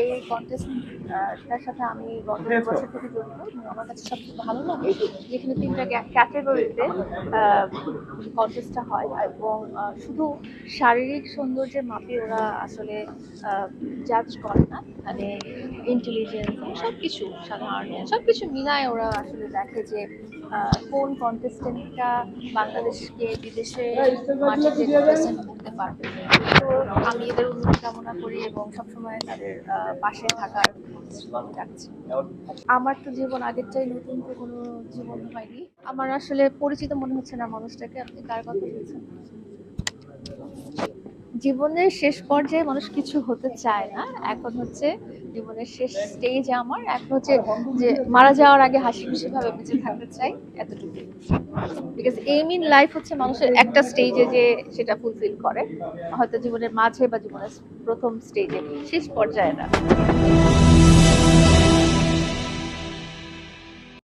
এই কন্টেস্টটার সাথে আমি গত বছর থেকে জড়িত। আমার কাছে সবচেয়ে ভালো লাগে যেখানে তিনটা ক্যাটাগরিতে কন্টেস্টটা হয় এবং শুধু শারীরিক সৌন্দর্যের মাপে ওরা আসলে জাজ করে না। মানে ইন্টেলিজেন্স সব কিছু সাধারণ সব কিছু মিলায় ওরা আসলে দেখে যে কোন কন্টেস্টেন্টটা বাংলাদেশকে, বিদেশে রিপ্রেজেন্ট করতে পারবে। তো আমি এদের উন্নতি কামনা করি এবং সবসময় তাদের পাশে থাকার আমার তো জীবন আগের চাই নতুন, তো কোনো জীবন হয়নি। আমার আসলে পরিচিত মনে হচ্ছে না মানুষটাকে, আপনি কার কথা বলছেন জীবনের শেষ পর্যায়ে মানুষ কিছু হতে চায় না। এখন হচ্ছে জীবনের শেষ স্টেজ আমার। এখন হচ্ছে যে মারা যাওয়ার আগে হাসি খুশি ভাবে বেঁচে থাকতে চাই এতটুকু বিকজ এইম ইন লাইফ হচ্ছে মানুষের একটা স্টেজে যে সেটা ফুলফিল করে। হয়তো জীবনের মাঝে বা জীবনের প্রথম স্টেজে শেষ পর্যায়ে না।